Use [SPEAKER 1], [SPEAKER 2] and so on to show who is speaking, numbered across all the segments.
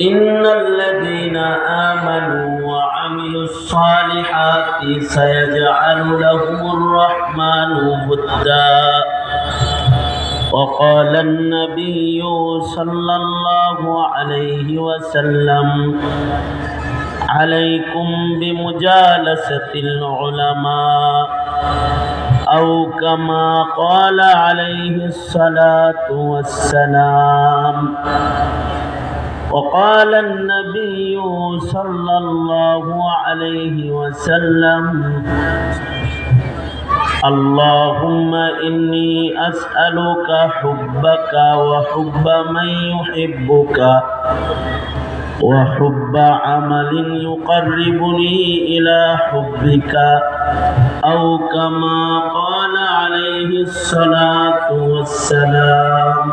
[SPEAKER 1] إن الذين آمنوا وعملوا الصالحات سيجعل لهم الرحمن ودا. وقال النبي صلى الله عليه وسلم عليكم بمجالسة العلماء أو كما قال عليه الصلاة والسلام وقال النبي صلى الله عليه وسلم اللهم إني أسألك حبك وحب من يحبك وحب عمل يقربني إلى حبك أو كما قال عليه الصلاة والسلام.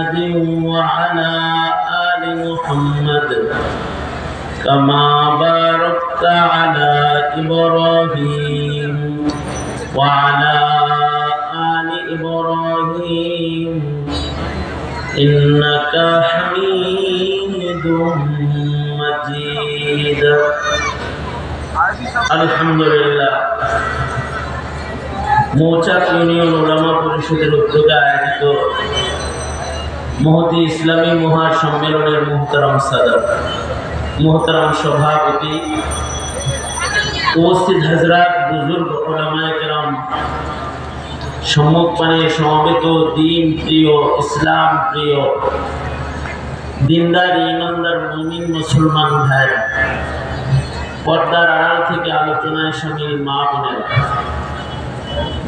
[SPEAKER 1] محمد وعلى آل محمد كما باركت على إبراهيم وعلى آل إبراهيم إنك حميد مجيد الحمد لله মৌচাক ইউনিয়ন ওলামা পরিষদের উদ্যোগে আয়োজিত মহতি ইসলামী মহা সম্মেলনের মোহতারাম সাদর মোহতারাম সভাপতি উপস্থিত হাজরাত বুজুর্গ ওলামায় কেরাম, সম্মুখপানে সমবেত দিন প্রিয়, ইসলাম প্রিয়, দিনদার, ইমানদার, মুমিন, মুসলমান ভাই পর্দার আড়াল থেকে আলোচনায় সামিল মা বোনেরা।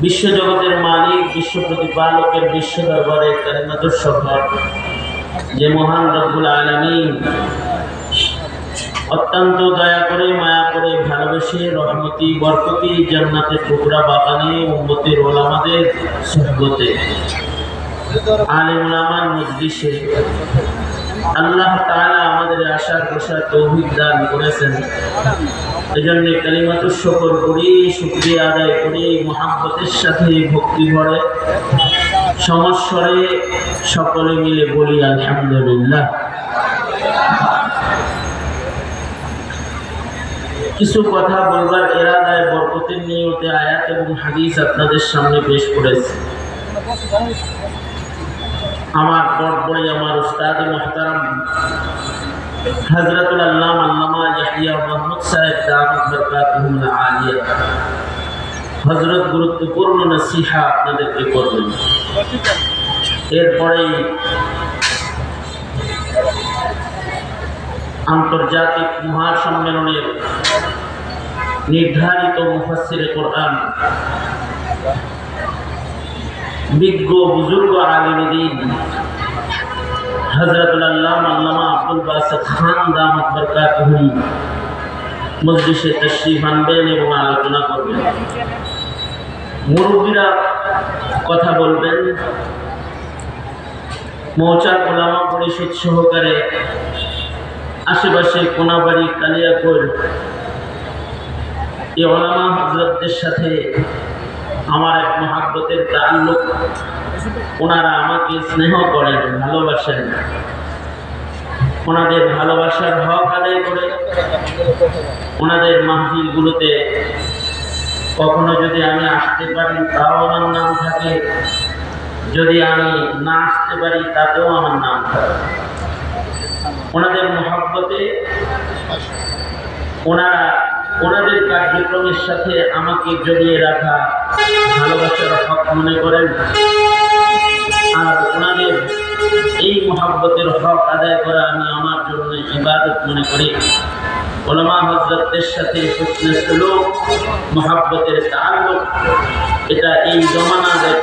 [SPEAKER 1] বিশ্বজগতের মালিক বিশ্ব প্রতিপালকের বিশ্ব দরবারে কারিমাতুর সফর যে মহান রব্বুল আলমিন অত্যন্ত দয়া করে, মায়া করে, ভালোবেসে, রহমতি, বরকতি, জান্নাতের টুকরা বাগানে, উম্মতির ওলামাদের সহবতে আলিম ওলামার মজলিসে আল্লাহ তাআলা আমাদের আশার প্রসার তৌহিদ দান করেছেন। শকর করি, শুক্রিয়া আদায় করি, মহাব্বতের সাথে ভক্তি ভরে, সমস্বরে সকলে মিলে বলি আলহামদুলিল্লাহ। কিছু কথা বলবার এরাদায় বরকতের নিয়তে আয়াত এবং হাদিস আপনাদের সামনে পেশ করেছে। আমার পরপরে আমার উস্তাদ মোহতারাম হজরতুল আল্লাহ আল্লামা আন্তর্জাতিক মহাসম্মেলনের নির্ধারিত মুফাসসিরে কোরআন বিজ্ঞ বুজুর্গ আলিমদিন হজরতুল আল্লাহ আলোচনা করবেন। মুরব্বীরা কথা বলবেন। ওলামা পরিষদ সহকারে আশেপাশে কোনাবাড়ি কালিয়াপুর এই ওলামা হজরতদের সাথে আমার এক মহাব্বতের তাল্লুক। ওনারা আমাকে স্নেহ করেন, ভালোবাসেন। ওনাদের ভালোবাসার হক আদায় করে, ওনাদের মাহফিলগুলোতে কখনো যদি আমি আসতে পারি, তাও আমার নাম থাকে। যদি আমি না আসতে পারি, তাতেও আমার নাম থাকে। ওনাদের মহাব্বতে ওনারা, ওনাদের কার্যক্রমের সাথে আমাকে জড়িয়ে রাখা ভালোবাসার হক মনে করেন। আর ওনাদের এই মহাব্বতের হক আদায় করা আমি আমার জন্য ইবাদত মনে করি। ওলামা হজরতের সাথে হুসনে সুলুক, মহাব্বতের তাল্লুক এটা এই জমানার এক